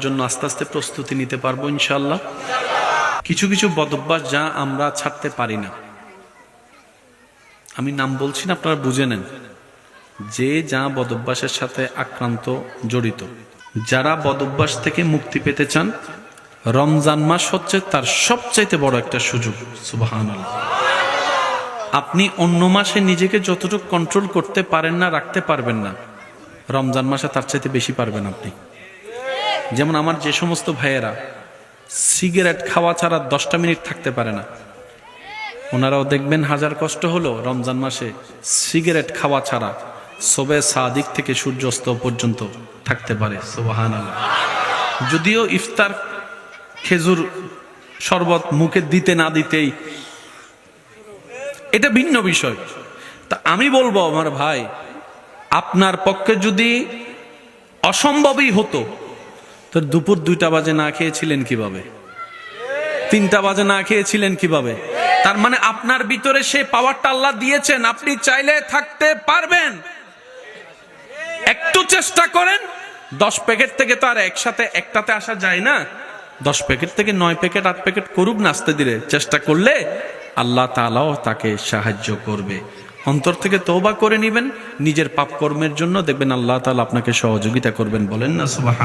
জন্য আস্তে আস্তে প্রস্তুতি নিতে পারব ইনশাল্লাহ কিছু কিছু বদভ্যাস যা আমরা ছাড়তে পারি না। আমি নাম বলছি না, আপনারা বুঝে নেন। যে যা বদভ্যাসের সাথে আক্রান্ত, জড়িত। যারা বদভ্যাস থেকে মুক্তি পেতে চান, রমজান মাস হচ্ছে তার সবচাইতে বড় একটা সুযোগ। সুবাহান আপনি অন্য মাসে নিজেকে যতটুকু কন্ট্রোল করতে পারেন না, রাখতে পারবেন না। রমজান মাসে তার চাইতে বেশি পারবেন আপনি। যেমন আমার যে সমস্ত ভাইয়েরা, সিগারেট খাওয়া ছাড়া দশটা মিনিট থাকতে পারে না। ওনারাও দেখবেন হাজার কষ্ট হলো রমজান মাসে সিগারেট খাওয়া ছাড়া সবে সাদিক থেকে সূর্যাস্ত পর্যন্ত থাকতে পারে যদিও ইফতার খেজুর শরবত মুখে দিতে না দিতেই এটা ভিন্ন বিষয়। তা আমি বলব, আমার ভাই, আপনার পক্ষে যদি অসম্ভবই হতো তো দুপুর দুইটা বাজে না খেয়েছিলেন কীভাবে? তিনটা বাজে না খেয়েছিলেন কীভাবে? তার মানে আপনার ভিতরে সেই পাওয়ারটা আল্লাহ দিয়েছেন, আপনি চাইলে থাকতে পারবেন। একটু চেষ্টা করেন, দশ প্যাকেট থেকে তো আর একসাথে, একটাতে আসা যায় না। দশ প্যাকেট থেকে নয় প্যাকেট, আট প্যাকেট করুক নাস্তে দিলে। চেষ্টা করলে আল্লাহ তালাও তাকে সাহায্য করবে। অন্তর থেকে তৌবা করে নিবেন, নিজের পাপ কর্মের জন্য দেখবেন আল্লাহ তালা আপনাকে সহযোগিতা করবেন বলেন না সুবাহ